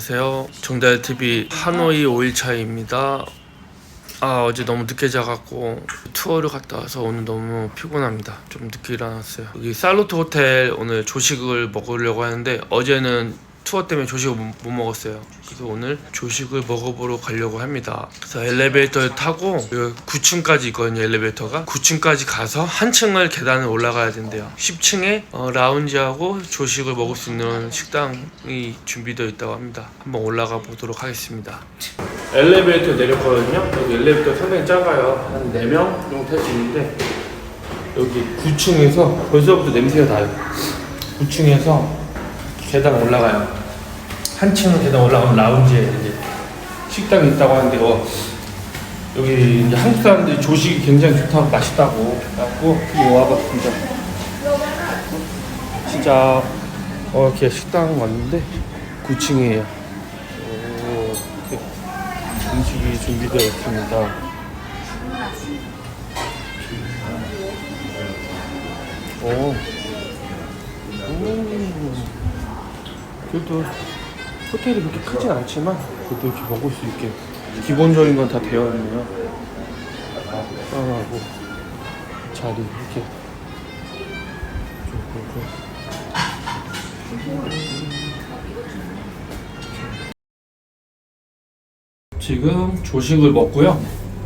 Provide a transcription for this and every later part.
안녕하세요. 정달TV 하노이 5일차입니다. 아, 어제 너무 늦게 자갖고 투어를 갔다 와서 오늘 너무 피곤합니다. 좀 늦게 일어났어요. 여기 살로트 호텔 오늘 조식을 먹으려고 하는데 어제는 투어 때문에 조식을 못, 못 먹었어요. 그래서 오늘 조식을 먹어보러 가려고 합니다. 그래서 엘리베이터를 타고 그 9층까지 있거든요, 엘리베이터가. 9층까지 가서 한 층을 계단을 올라가야 된대요. 10층에 라운지하고 조식을 먹을 수 있는 식당이 준비되어 있다고 합니다. 한번 올라가 보도록 하겠습니다. 엘리베이터 내렸거든요. 여기 엘리베이터 상당히 작아요. 한 4명 정도 탈 수 있는데 여기 9층에서 벌써부터 냄새가 나요. 9층에서 계단 올라가요. 한 층은 계단 올라가면 라운지에 이제 식당이 있다고 하는데 어, 여기 이제 한국 사람들이 조식이 굉장히 좋다고 맛있다고 여기 와봤습니다. 진짜 어 이렇게 식당 왔는데 9층이에요. 오, 이렇게 음식이 준비되어 있습니다. 오. 음. 그래도 호텔이 그렇게 크진 않지만 그래도 이렇게 먹을 수 있게 기본적인 건 다 되어 있네요. 빵하고 자리 이렇게 지금 조식을 먹고요.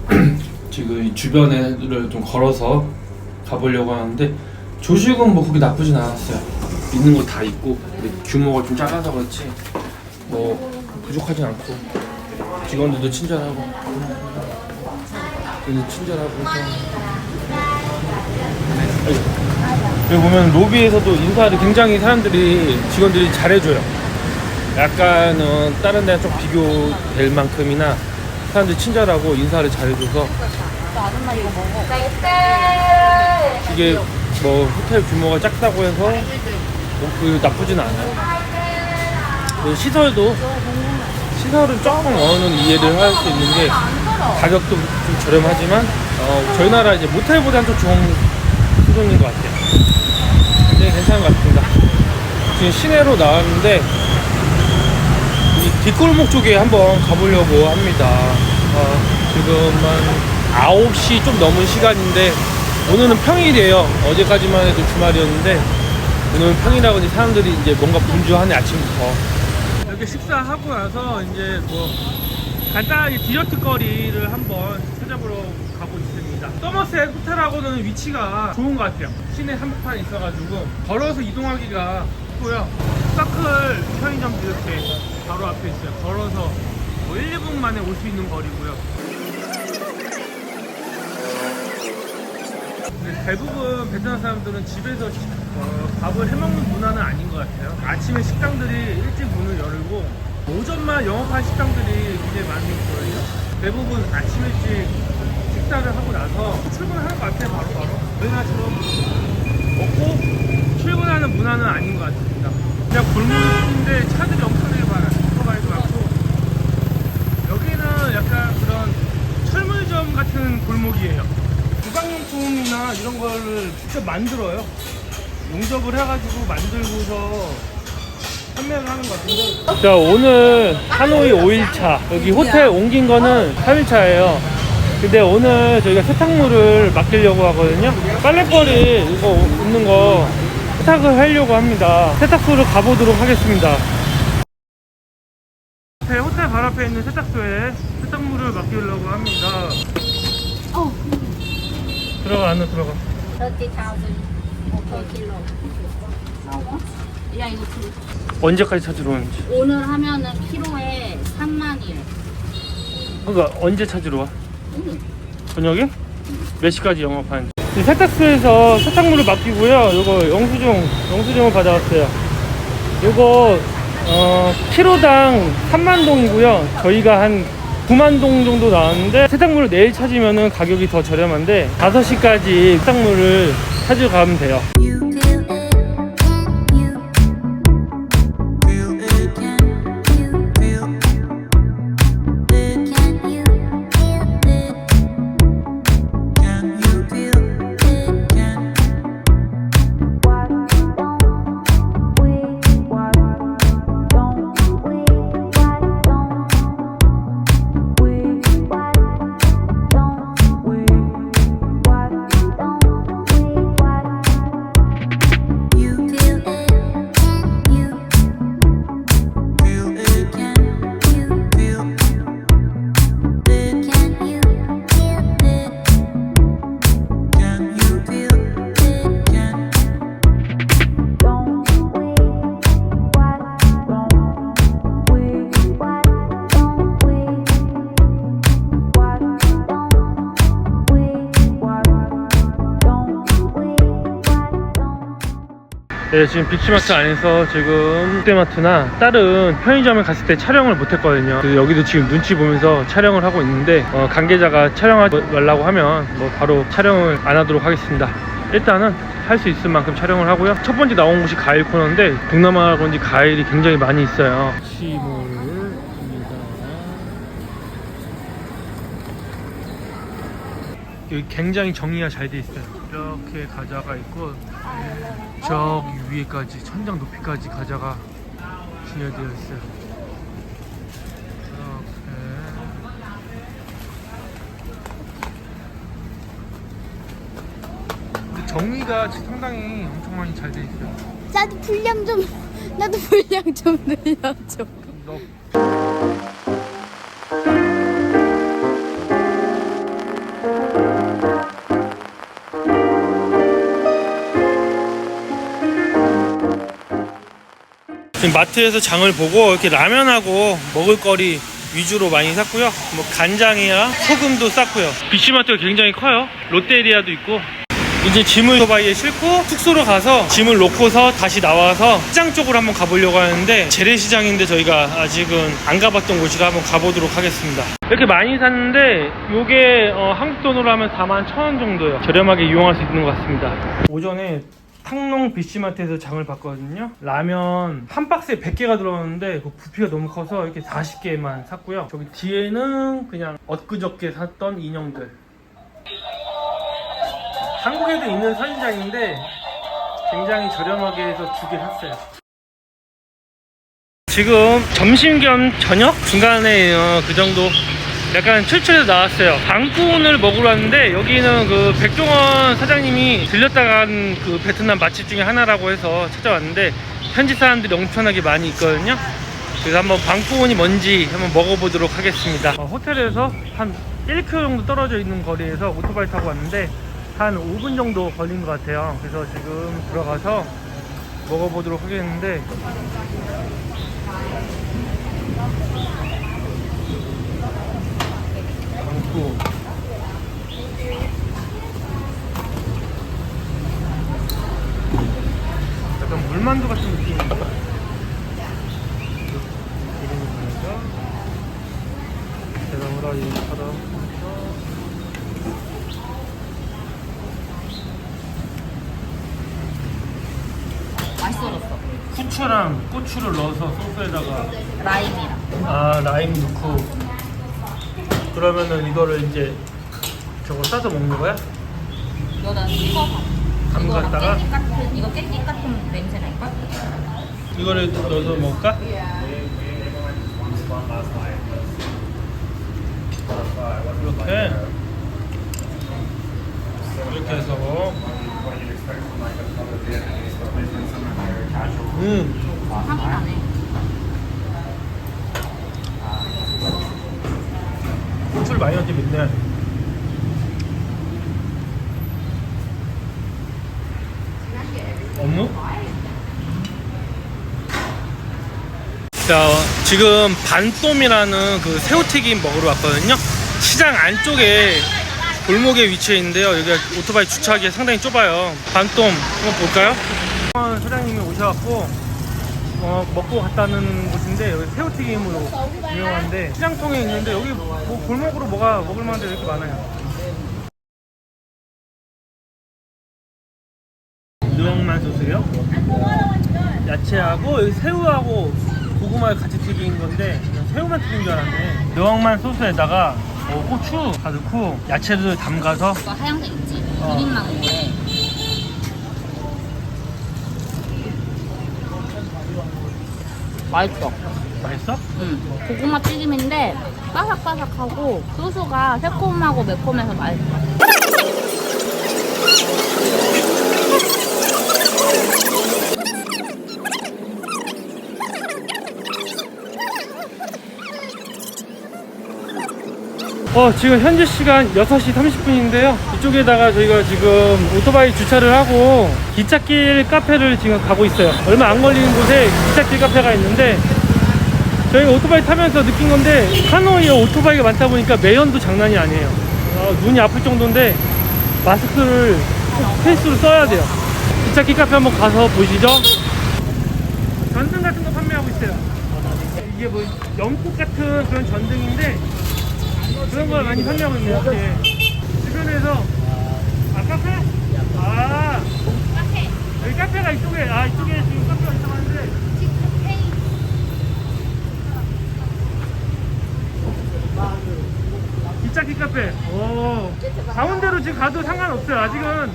지금 이 주변에를 좀 걸어서 가보려고 하는데 조식은 뭐 그렇게 나쁘진 않았어요. 있는 거 다 있고 근데 규모가 좀 작아서 그렇지 뭐 부족하진 않고 직원들도 친절하고 여기 친절하고 여기 보면 로비에서도 인사를 굉장히 사람들이 직원들이 잘해줘요. 약간 어, 다른 데랑 좀 비교될 만큼이나 사람들이 친절하고 인사를 잘해줘서 이게 뭐 호텔 규모가 작다고 해서 뭐 그 나쁘진 않아요. 그 시설도 시설은 조금 어느 이해를 할 수 있는 게 가격도 좀 저렴하지만 어, 저희 나라 이제 모텔보다는 좀 좋은 수준인 것 같아요. 굉장히 괜찮은 것 같습니다. 지금 시내로 나왔는데 이 뒷골목 쪽에 한번 가보려고 합니다. 어, 지금 한 9시 좀 넘은 시간인데 오늘은 평일이에요. 어제까지만 해도 주말이었는데 오늘은 평일이라고 이제 사람들이 이제 뭔가 분주하네 아침부터. 이렇게 식사하고 나서 이제 뭐 간단하게 디저트 거리를 한번 찾아보러 가고 있습니다. 서머셋 호텔하고는 위치가 좋은 것 같아요. 시내 한복판에 있어가지고 걸어서 이동하기가 좋고요. 서클 편의점도 이렇게 바로 앞에 있어요. 걸어서 뭐 1, 2분 만에 올 수 있는 거리고요. 대부분 베트남 사람들은 집에서 시- 어, 밥을 해먹는 문화는 아닌 것 같아요. 아침에 식당들이 일찍 문을 열고 오전만 영업한 식당들이 굉장히 많이 있거든요. 대부분 아침 일찍 식사를 하고 나서 출근하는 것 같아요, 바로바로. 우리나라처럼 먹고 출근하는 문화는 아닌 것 같습니다. 그냥 골목인데 차들이 엄청나게 많아요. 오토바이도 많고. 여기는 약간 그런 철물점 같은 골목이에요. 주방용품이나 이런 거를 직접 만들어요. 용접을 해가지고 만들고서 판매를 하는 것 같은데. 자, 오늘 하노이 5일차. 여기 호텔 옮긴 거는 3일차예요. 근데 오늘 저희가 세탁물을 맡기려고 하거든요. 빨래거리 이거 있는 거 세탁을 하려고 합니다. 세탁소를 가보도록 하겠습니다. 네, 호텔 바로 앞에 있는 세탁소에 세탁물을 맡기려고 합니다. 어, 들어가, 안으로 들어가. 30,000 야, 이거 들- 언제까지 찾으러 오는지. 오늘 하면은 키로에 3만이에요. 그러니까 언제 찾으러 와? 응. 저녁에? 몇 시까지 영업하는지. 이 세탁소에서 세탁물을 맡기고요. 요거 영수증, 영수증을 받아왔어요. 요거, 어, 키로당 3만 동이고요. 저희가 한 9만 동 정도 나왔는데 세탁물을 내일 찾으면 가격이 더 저렴한데 5시까지 세탁물을 찾으러 가면 돼요. 네, 지금 빅시마트 안에서 지금 롯데마트나 다른 편의점에 갔을 때 촬영을 못했거든요. 여기도 지금 눈치 보면서 촬영을 하고 있는데 어, 관계자가 촬영하지 말라고 하면 뭐 바로 촬영을 안 하도록 하겠습니다. 일단은 할 수 있을 만큼 촬영을 하고요. 첫 번째 나온 곳이 과일 코너인데 동남아 그런지 과일이 굉장히 많이 있어요. 여기 굉장히 정리가 잘 돼 있어요. 이렇게 과자가 있고 저기 위에까지 천장 높이까지 과자가 진열되어 있어요. 이렇게. 근데 정리가 상당히 엄청 많이 잘 돼 있어요. 나도 분량 좀 나도 분량 좀 늘려줘. 너 마트에서 장을 보고 이렇게 라면하고 먹을거리 위주로 많이 샀고요. 뭐 간장이야 소금도 쌌고요. 비치마트가 굉장히 커요. 롯데리아도 있고 이제 짐을 오토바이에 싣고 숙소로 가서 짐을 놓고서 다시 나와서 시장 쪽으로 한번 가보려고 하는데 재래시장인데 저희가 아직은 안 가봤던 곳이라 한번 가보도록 하겠습니다. 이렇게 많이 샀는데 이게 어, 한국 돈으로 하면 4만 1천 원 정도요. 저렴하게 이용할 수 있는 것 같습니다. 오전에 탕농 비치마트에서 장을 봤거든요. 라면 한 박스에 100개가 들어오는데 그 부피가 너무 커서 이렇게 40개만 샀고요. 저기 뒤에는 그냥 엊그저께 샀던 인형들. 한국에도 있는 선인장인데 굉장히 저렴하게 해서 두 개 샀어요. 지금 점심 겸 저녁 중간에 어, 그 정도 약간 출출해서 나왔어요. 방꾼을 먹으러 왔는데 여기는 그 백종원 사장님이 들렸다 간 그 베트남 맛집 중에 하나라고 해서 찾아왔는데 현지 사람들이 엄청나게 많이 있거든요. 그래서 한번 방꾼이 뭔지 한번 먹어보도록 하겠습니다. 어, 호텔에서 한 1km 정도 떨어져 있는 거리에서 오토바이 타고 왔는데 한 5분 정도 걸린 것 같아요. 그래서 지금 들어가서 먹어보도록 하겠는데 많고 약간 물만두 같은 느낌인가? 기름을 보면서 계란 후라이처럼 맛있어졌어. 후추랑 고추를 넣어서 소스에다가 라임이랑. 아 라임 넣고 그러면은 이거를 이제 저거 싸서 먹는 거야? 이거는 찍어서. 담갔다가? 이거 깻잎 같은 이거 깻잎 같은 냄새 날걸? 이거를 넣어서 먹을까? 이렇게 이렇게 해서 음 향이 나네. 고추를 많이 넣지 맵네 없노? 자 지금 반똠이라는 그 새우튀김 먹으러 왔거든요 시장 안쪽에 골목에 위치해 있는데요 여기가 오토바이 주차하기에 상당히 좁아요 반똠 한번 볼까요? 사장님이 오셔갖고 어, 먹고 갔다는 곳인데 여기 새우튀김으로 유명한데 시장통에 있는데 여기 뭐 골목으로 뭐가 먹을 만한 데 이렇게 많아요 누엉만 소스요? 야채하고 여기 새우하고 고구마를 같이 튀긴 건데 새우만 튀긴 줄 알았네 누엉만 소스에다가 뭐 고추 다 넣고 야채를 담가서 이거 하얀색 있지? 어. 1인 망고 맛있어. 맛있어? 응. 고구마 튀김인데 바삭바삭하고 소스가 새콤하고 매콤해서 맛있어. 어, 지금 현재 시간 6시 30분인데요. 이쪽에다가 저희가 지금 오토바이 주차를 하고 기찻길 카페를 지금 가고 있어요. 얼마 안 걸리는 곳에 기찻길 카페가 있는데 저희가 오토바이 타면서 느낀 건데 하노이에 오토바이가 많다 보니까 매연도 장난이 아니에요. 어, 눈이 아플 정도인데 마스크를 꼭 페이스로 써야 돼요. 기차키 카페 한번 가서 보시죠. 전등 같은 거 판매하고 있어요. 이게 뭐 연꽃 같은 그런 전등인데 그런 걸 많이 판매하고 있네요. 이렇게 주변에서 아 카페? 아. 여기 카페가 이쪽에 아 이쪽에 지금 카페가 있다고 하는데 기차키 카페. 오. 가운데로 지금 가도 상관없어요. 아직은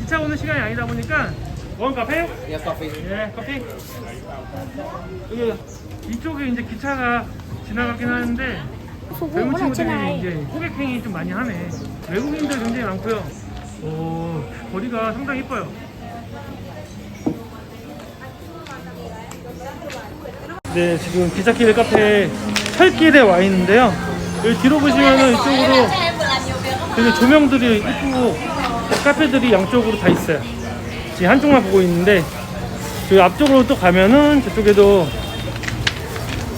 기차 오는 시간이 아니다 보니까 원 카페? 예, 커피. 예, 커피. 여기 이쪽에 이제 기차가 지나가긴 하는데 젊은 친구들이 이제 호객행위 좀 많이 하네. 외국인들 굉장히 많고요. 오, 거리가 상당히 이뻐요. 네, 지금 기차길 카페 철길에 와 있는데요. 여기 뒤로 보시면은 이쪽으로 되게 조명들이 이쁘고 카페들이 양쪽으로 다 있어요. 지금 한쪽만 보고 있는데 저기 앞쪽으로 또 가면은 저쪽에도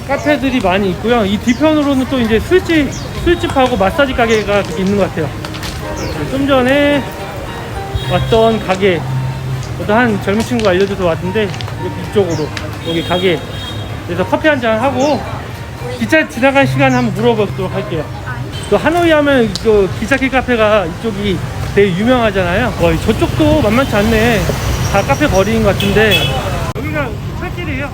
카페들이 많이 있고요. 이 뒤편으로는 또 이제 술집, 술집하고 마사지 가게가 있는 것 같아요. 좀 전에 왔던 가게, 한 젊은 친구가 알려줘서 왔는데 이쪽으로 여기 가게 그래서 커피 한 잔 하고 기차 지나간 시간 한번 물어보도록 할게요. 또 하노이 하면 그 기차길 카페가 이쪽이 되게 유명하잖아요. 와, 저쪽도 만만치 않네. 다 카페 거리인 것 같은데. 여기가 철길이에요.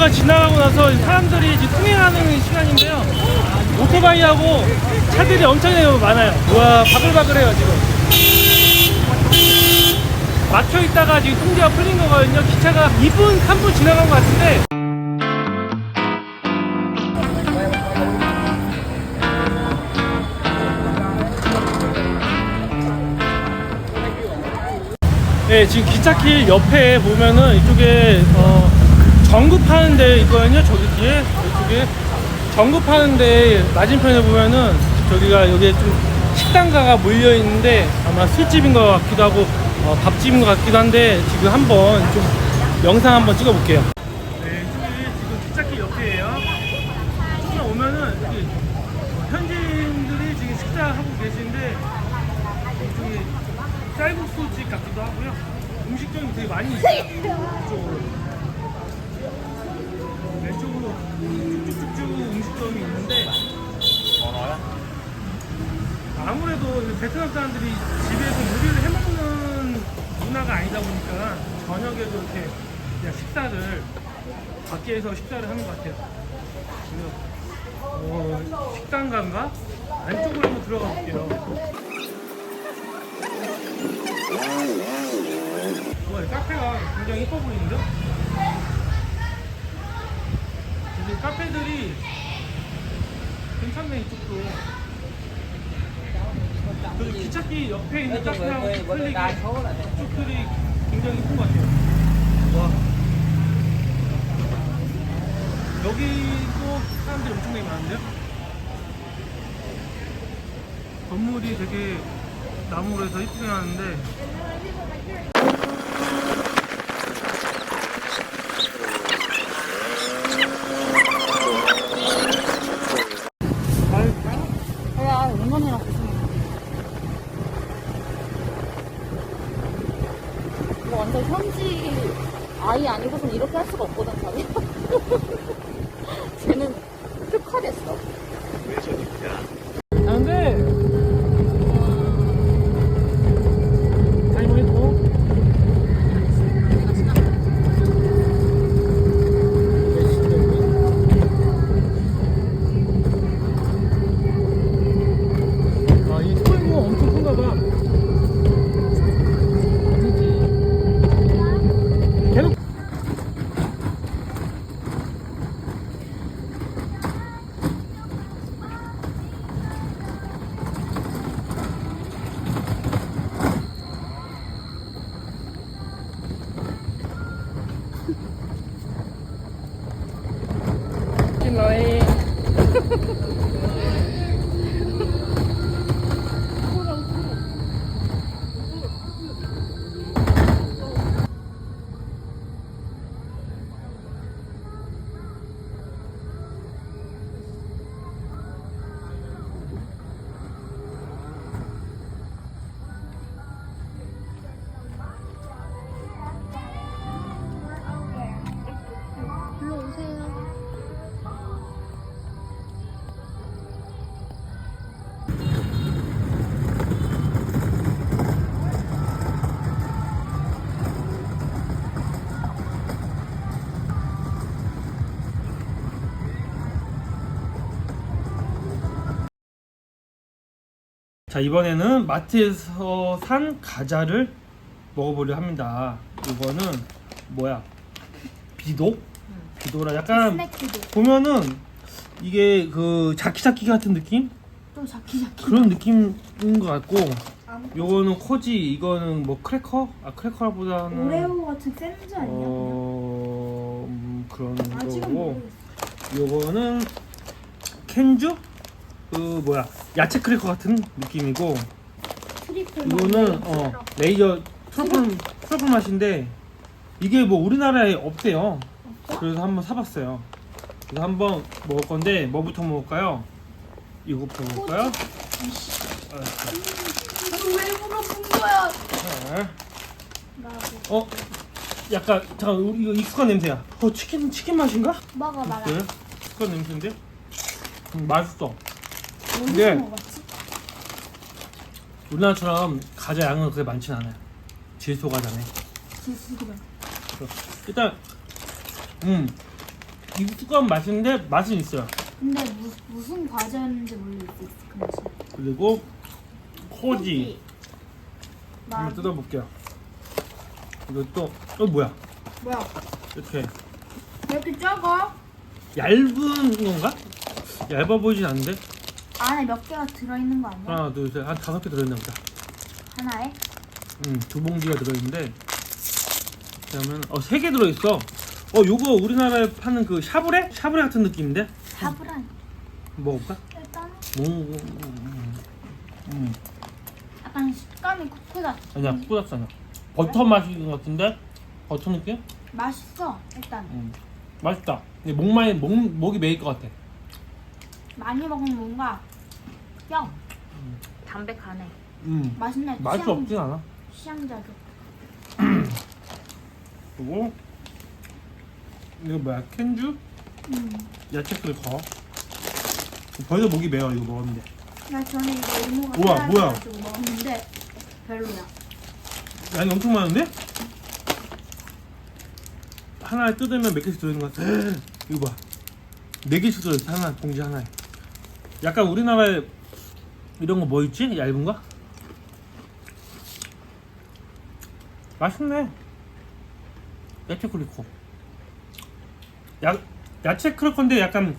기차가 지나가고 나서 사람들이 이제 통행하는 시간인데요. 오토바이하고 차들이 엄청나게 많아요. 와, 바글바글해요, 지금. 막혀 있다가 지금 통제가 풀린 거거든요. 기차가 2분, 3분 지나간 것 같은데. 네, 지금 기차길 옆에 보면은 이쪽에 어, 정급하는 데 있거든요. 저기 뒤에 이쪽에 정급하는 데 맞은편에 보면은 저기가 여기에 좀 식당가가 몰려 있는데 아마 술집인 것 같기도 하고 어, 밥집인 것 같기도 한데 지금 한번 좀 영상 한번 찍어볼게요. 네, 이쪽이 지금 기차길 옆이에요. 조금 오면은 여기 현지인들이 지금 식사하고 계신데 이쪽이 쌀국수집 같기도 하고요. 음식점이 되게 많이 있어요. 이쪽으로. 왼쪽으로 쭉쭉쭉쭉 음식점이 있는데 아무래도 이 베트남 사람들이 집에서 요리를 해먹는 문화가 아니다 보니까 저녁에도 이렇게 그냥 식사를 밖에서 식사를 하는 것 같아요. 그래서 어, 식당가인가? 안쪽으로 한번 들어가 볼게요. 와, 이 카페가 굉장히 이뻐 보이는데? 이제 카페들이 괜찮네, 이쪽도. 그 기찻길 옆에 있는 카페하고 틀리게 이쪽들이 굉장히 이쁜 것 같아요. 와. 여기도 사람들이 엄청나게 많은데요? 건물이 되게 나무로 해서 이쁘게 하는데 자 이번에는 마트에서 산 과자를 먹어보려 합니다. 이거는 뭐야? 비도? 비도라 약간 보면은 이게 그 자키자키 같은 느낌? 또 자키자키. 그런 느낌인 것 같고 요거는 코지 이거는 뭐 크래커? 아 크래커보다는 오레오 같은 샌드 아니야? 어 음, 그런 아직은 거고 모르겠어. 요거는 캔주? 그 뭐야 야채 크래커 같은 느낌이고 트리플 이거는 어 레이저 트러플 트러플 맛인데 이게 뭐 우리나라에 없대요. 그래서 한번 사봤어요. 그래서 한번 먹을 건데 뭐부터 먹을까요? 이거부터 먹을까요? 왜 물어본 거야? 자, 나도 어 약간 잠깐 우리 이거 익숙한 냄새야. 어 치킨 치킨 맛인가? 먹어 봐라. 그래? 익숙한 냄새인데 음, 맛있어. 근데 먹었지? 우리나라처럼 과자 양은 그렇게 많진 않아요. 질소 과자네. 지수가. 일단 음 익숙한 맛인데 맛은 있어요. 근데 무, 무슨 과자였는지 모르겠어. 근데 그리고 코지 나 한번 뜯어 볼게요. 이거 또, 또 뭐야? 뭐야? 이렇게 왜 이렇게 작아? 얇은 건가? 얇아 보이진 않는데? 안에 몇 개가 들어있는 거 아니야? 하나, 둘, 셋, 한 다섯 개 들어있나 보다. 하나에? 음, 두 봉지가 들어있는데. 그러면, 어, 세 개 들어있어. 어, 요거 우리나라에 파는 그 샤브레? 샤브레 같은 느낌인데? 사브란. 먹어볼까? 일단 음, 음, 음. 약간 식감이 코코다. 아니야, 뿌옇어, 아니야. 버터 맛인 것 같은데? 버터 느낌? 맛있어. 일단 음. 맛있다. 근데 목마이, 목, 목이 메일 것 같아. 많이 먹으면 뭔가 영 담백하네. 음. 맛있네. 맛이 취향- 없진 않아. 취향자도. 그리고 이거 뭐야 캔주 음. 야채 크래커 벌써 목이 매워 이거 먹었는데 나 전에 이거 이모가 우와, 사다 뭐야? 가지고 먹었는데 별로야. 양이 엄청 많은데 하나에 뜯으면 몇 개씩 들어있는 것 같아 이거 봐 네 개씩 들어있어 하나 봉지 하나에 약간 우리나라에 이런 거 뭐 있지? 얇은 거? 맛있네. 야채 크래커 야 야채 크래커인데 약간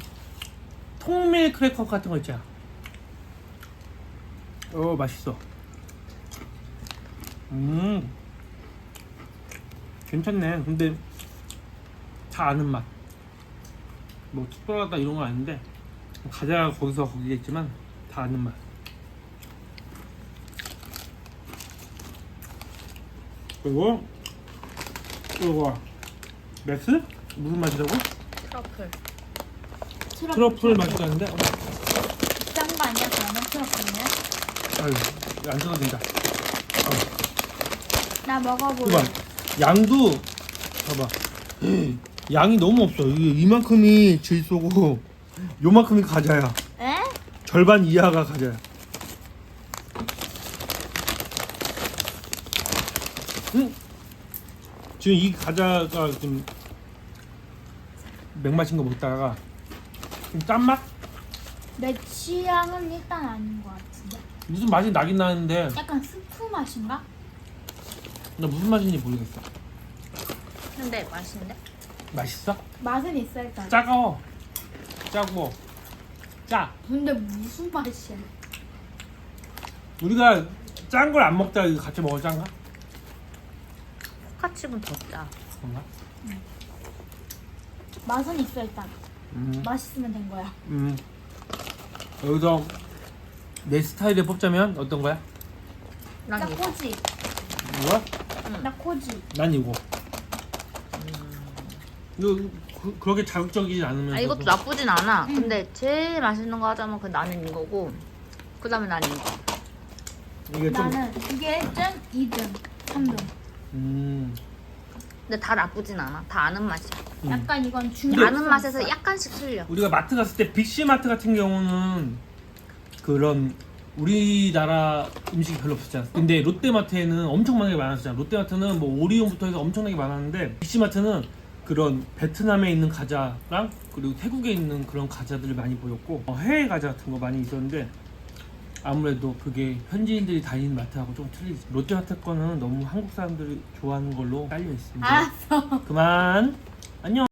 통밀 크래커 같은 거 있잖아. 어 맛있어. 음. 괜찮네. 근데 다 아는 맛. 뭐 특별하다 이런 건 아닌데 가자가 거기서 거기겠지만 다 아는 맛 그리고 이거 맥스? 무슨 맛이라고? 트러플. 트러플 맛이라는데 어, 비싼 거 아니야? 그러면 트러플은? 아유 안 써도 된다 나 먹어볼래. 이거 봐 양도 봐봐. 양이 너무 없어. 이게 이만큼이 질소고 요만큼이 과자야. 에? 절반 이하가 과자야. 지금 이 과자가 좀 맥마신 거 먹다가 좀 짠맛? 내 취향은 일단 아닌 것 같은데. 무슨 맛이 나긴 나는데 약간 스프 맛인가? 나 무슨 맛인지 모르겠어. 근데 맛있는데? 맛있어? 맛은 있어 일단. 짜고 짜고 짜. 근데 무슨 맛이야? 우리가 짠 걸 안 먹다가 이거 같이 먹어 짠가? 포카칩은 더 짜. 그런가? 맛은 있어 일단. 음. 맛있으면 된 거야. 음. 여기서 내 스타일을 뽑자면 어떤 거야? 나난 이거. 코지. 이거? 나 코지. 난 이거. 이거 그, 그렇게 자극적이지 않으면서 아 이것도 나쁘진 않아. 근데 제일 맛있는 거 하자면 그 나는 이거고. 그 다음에 난 이거. 이게 좀 나는 이게 1등, 2등, 3등. 음, 근데 다 나쁘진 않아. 다 아는 맛이야. 음. 약간 이건 중간. 아는 맛에서 약간씩 틀려. 우리가 마트 갔을 때 빅시 마트 같은 경우는 그런 우리나라 음식이 별로 없었잖아. 근데 롯데마트에는 엄청나게 많았잖아. 롯데마트는 뭐 오리온부터 해서 엄청나게 많았는데 빅시마트는 그런 베트남에 있는 과자랑 그리고 태국에 있는 그런 과자들을 많이 보였고 어, 해외 과자 같은 거 많이 있었는데 아무래도 그게 현지인들이 다니는 마트하고 좀 틀리지. 롯데마트 거는 너무 한국 사람들이 좋아하는 걸로 딸려 있습니다. 알았어. 그만. 안녕.